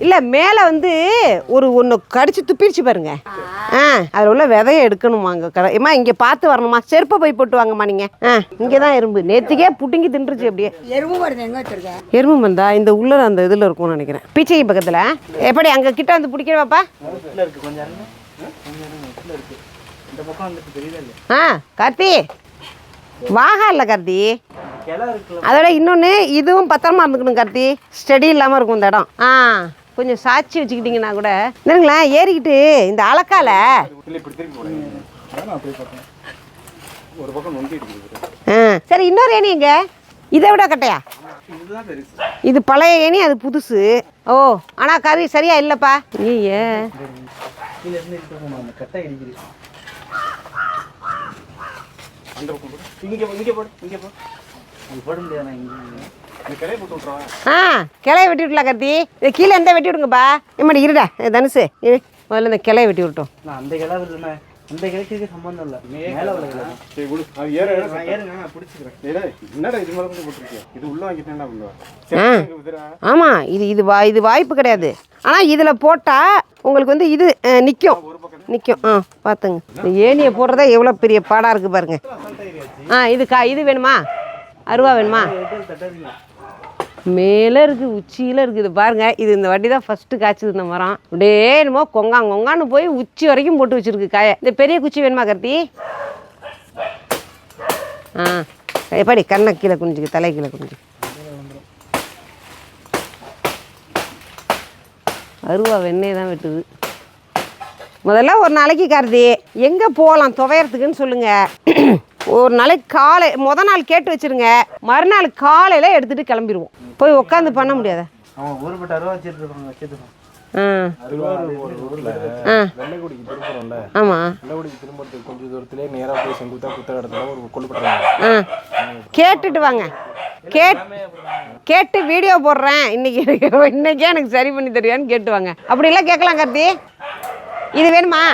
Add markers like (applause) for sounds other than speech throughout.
இல்லை மேலே வந்து ஒரு ஒன்று கடிச்சு துப்பிடுச்சு பாருங்க. ஆ. அதில் உள்ள விதைய எடுக்கணுமா அங்கே கடை ஏம்மா இங்கே பார்த்து வரணுமா? செருப்பை போய் போட்டு வாங்கம்மா நீங்கள் ஆ இங்கே தான் எறும்பு. நேற்றுக்கே புட்டுங்கி தின்றுச்சு அப்படியே. எருவு வருது எங்க வச்சிருக்க? எறும்பு வந்தா இந்த உள்ள அந்த இதில் இருக்கும்னு நினைக்கிறேன். பீச்சை பக்கத்தில். எப்படி அங்கே கிட்ட வந்து பிடிக்கிறவாப்பா? ஆ கார்த்தி. வாகா இல்லை கார்த்தி. அதோட இன்னொன்று இதுவும் பத்திரமா இருந்துக்கணும் கார்த்தி. ஸ்டடி இல்லாமல் இருக்கும் இந்த இடம். ஆ. கொஞ்சம் சாட்சி வச்சுக்கிட்டிங்கன்னா கூட என்னங்களேன் ஏறிக்கிட்டு இந்த இருக்குது ஆ சரி இன்னொரு ஏணி எங்க? இதை விட கட்டையா? இது பழைய ஏணி அது புதுசு. ஓ ஆனால் கறி சரியா இல்லைப்பா. ஐயே இங்கே இங்கே போடு இங்கே போ. அது போட முடியாது ஆ கிளைய வெட்டி விடலாம் கார்த்தி. இது கீழே இருந்தால் வெட்டி விடுங்கப்பா. இம்மாடி இருடா தனுசு. இரு முதல்ல இந்த கிளைய வெட்டி விட்டோம் அந்த கிளை அந்த கிளைக்கு இதுக்கு சம்மந்தம் இல்லை. மேலே உள்ள கிளை. தான். சரி விடு அது ஏற ஏற ஏறுங்க நான் பிடிச்சிக்கிறேன். ஏடா என்னடா இது மேலே கொண்டு இது உள்ள வாங்கிட்டு என்ன பண்ணுவா ஆ. சரி குதிரை? ஆமாம் இது இது வா இது வாய்ப்பு கிடையாது. ஆனால் இதில் போட்டால் உங்களுக்கு வந்து இது நிற்கும் நிற்கும் ஆ பார்த்துங்க ஏணியை போடுறதா எவ்வளோ பெரிய பாடாக இருக்குது பாருங்க. ஆ இது கா இது வேணுமா? அருவா வேணுமா? மேலே இருக்குது உச்சியில் இருக்குது. பாருங்கள் பாருங்க இது இந்த வாட்டி தான் ஃபஸ்ட்டு காய்ச்சது இந்த மரம். அப்படியே என்னமோ கொங்காங் கொங்கான்னு போய் உச்சி வரைக்கும் போட்டு வச்சிருக்கு காய. இந்த பெரிய குச்சி வேணுமா கருத்தி? ஆ எப்படி கண்ணை கீழே குனிஞ்சுக்கு தலை கீழே குனிஞ்சு. அருவா வெண்ணெய் தான் வெட்டுது. முதல்ல ஒரு நாளைக்கு கருதி எங்கே போகலாம் துவையறதுக்குன்னு சொல்லுங்கள் ஒரு நாளைக்கு காலை முத நாள் கேட்டு வச்சிருங்க. மறுநாள் காலையில் எடுத்துகிட்டு கிளம்பிடுவோம் போய் உட்காந்து பண்ண முடியாதா? கேட்டுட்டு வாங்க. கேட் கேட்டு வீடியோ போடுறேன். இன்னைக்கு எனக்கு இன்னைக்கே எனக்கு சரி பண்ணி தருவியான்னு கேட்டு வாங்க. அப்படிலாம் கேட்கலாம் கார்த்தி. இது வேணுமா?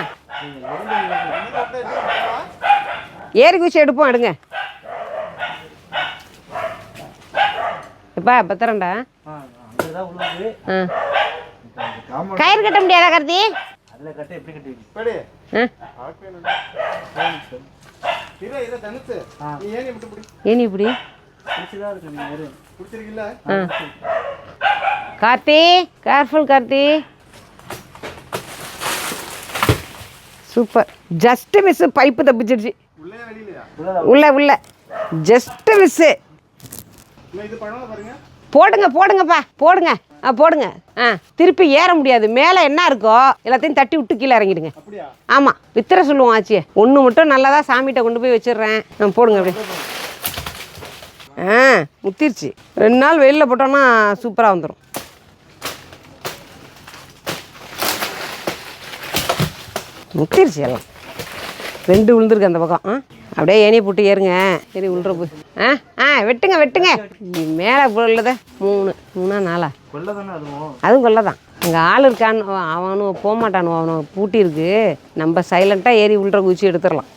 ஏரி குச்சி எடுப்போம் எடுங்க. எப்பா ஆ கயிறு கட்ட முடியாதா கார்த்தி? அதில் கட்டை எப்படி கட்டி? வைக்கும் படி ஆ இரு இதை தனுச்சு நீ ஏன் விட்டு பிடி ஏனி இப்படி பிடிச்சிதான் இருக்கு நீங்கள் இரு பிடிச்சிருக்கீல்ல ஆ Karthi careful Karthi super just miss pipe தப்பிச்சிடுச்சு உள்ளே உள்ள ஜஸ்ட் பாருங்க. போடுங்க போடுங்கப்பா. போடுங்க. ஆ போடுங்க. ஆ திருப்பி ஏற முடியாது. மேலே என்ன இருக்கோ எல்லாத்தையும் தட்டி விட்டு கீழே இறங்கிடுங்க. ஆமாம் வித்திர சொல்லுவோம் ஆச்சியே. ஒன்று மட்டும் நல்லதா சாமிகிட்ட கொண்டு போய் வச்சிடுறேன். ஆ போடுங்க அப்படியே. ஆ முத்திருச்சு. ரெண்டு நாள் வெயிலில் போட்டோன்னா சூப்பராக வந்துடும் முத்திருச்சு எல்லாம். ரெண்டு விழுந்துருக்கு அந்த பக்கம். ஆ? அப்படியே ஏனி போட்டு ஏறுங்க. சரி விழுற போய். ஆ ஆ வெட்டுங்க வெட்டுங்க. மேலே உள்ளத மூணு மூணா நாலா? அதுவும்? கொல்ல தான் அங்கே ஆள் இருக்கான்னு அவனும் போக மாட்டானு அவனும் பூட்டி இருக்கு. நம்ம சைலண்ட்டாக ஏறி உள்ள குச்சி எடுத்துடலாம்.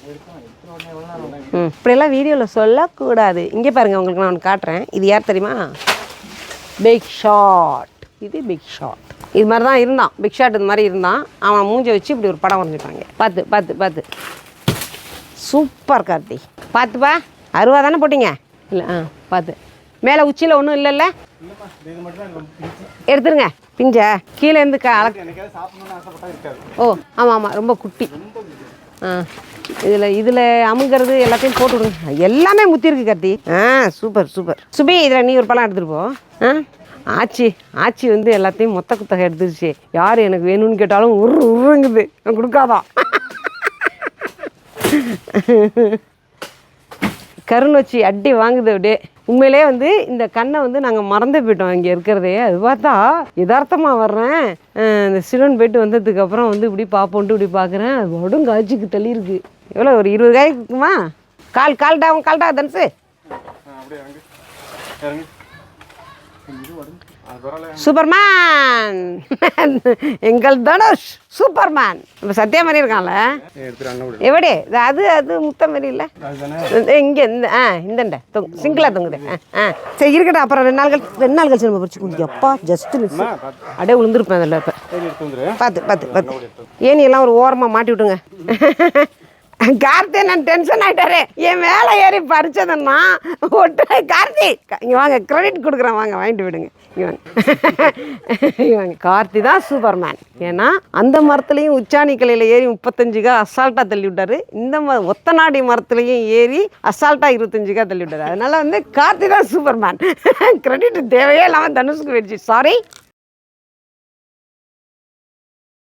ம் இப்படியெல்லாம் வீடியோவில் சொல்லக்கூடாது. இங்கே பாருங்கள் உங்களுக்கு நான் ஒன்று காட்டுறேன். இது யார் தெரியுமா? பிக் ஷாட் இது பிக் ஷாட் இது மாதிரி தான் இருந்தான். பிக் ஷாட் இது மாதிரி இருந்தான். அவன் மூஞ்ச வச்சு இப்படி ஒரு படம் வரைஞ்சிட்டாங்க பார்த்து பார்த்து பார்த்து. சூப்பர் கார்த்தி பார்த்துப்பா. அருவா தானே போட்டீங்க? இல்லை ஆ பார்த்து. மேலே உச்சியில் ஒன்றும் இல்லைல்ல? எடுத்துருங்க. பிஞ்ச. கீழே இருந்து க ஓ ஆமாம் ஆமாம் ரொம்ப குட்டி. ஆ. இதில் இதில் அமுங்கிறது எல்லாத்தையும் போட்டு விடுங்க எல்லாமே முத்திருக்கு கத்தி. ஆ சூப்பர் சூப்பர் சுபி இதில் நீ ஒரு பழம் எடுத்துகிட்டு போ. ஆ? ஆச்சி ஆச்சி வந்து எல்லாத்தையும் மொத்த குத்தகை எடுத்துருச்சு. யார் எனக்கு வேணும்னு கேட்டாலும் உரு உருங்குது. நான் கொடுக்காதான் வச்சு அடி வாங்குது அப்படியே. உண்மையிலே வந்து இந்த கண்ணை வந்து நாங்கள் மறந்து போயிட்டோம் இங்கே இருக்கிறதே. அது பார்த்தா யதார்த்தமாக வர்றேன். இந்த சிலன் போயிட்டு வந்ததுக்கப்புறம் வந்து இப்படி பார்ப்போன்ட்டு இப்படி பார்க்குறேன் அது உடம்பு காய்ச்சிக்கு தள்ளி எவ்வளோ ஒரு இருபது காய்க்குமா? இருக்குமா கால் கால்டா கால்டா தனுசு. சூப்பர்மேன். எங்கள் தனுஷ் சூப்பர்மேன். இப்போ சத்யா மாதிரி இருக்கான்ல இது அது அது முத்த மாதிரி இல்லை இங்கே இந்த ஆ இந்தண்ட தொங்கு சிங்கிளாக தொங்குது. ஆ சரி இருக்கட்டும் அப்புறம் ரெண்டு நாள் கழிச்சு ரெண்டு நாள் கழிச்சு நம்ம பறிச்சு எப்பா ஜஸ்ட் மிஸ் அப்படியே விழுந்திருப்பேன் அதில் இப்போ பார்த்து பார்த்து பார்த்து ஏனி எல்லாம் ஒரு ஓரமாக மாட்டி விட்டுங்க? கார்த்தி நான் டென்ஷன் ஆகிட்டாரு என் மேலே ஏறி பறிச்சதுன்னா ஒட்டு கார்த்தி. இங்கே வாங்க கிரெடிட் கொடுக்குறேன். வாங்க வாங்கிட்டு விடுங்க இவன் (laughs) வாங்க. கார்த்தி தான் சூப்பர்மேன் ஏன்னா அந்த மரத்துலேயும் உச்சாணி கிளையில் ஏறி முப்பத்தஞ்சுக்கா அசால்ட்டாக தள்ளி விட்டாரு. இந்த ம ஒத்தநாடி மரத்துலேயும் ஏறி அசால்ட்டாக இருபத்தஞ்சுக்கா தள்ளி விட்டாரு. அதனால வந்து கார்த்தி தான் சூப்பர்மேன் கிரெடிட் (laughs) தேவையே இல்லாமல் தனுஷுக்கு போயிடுச்சு. சாரி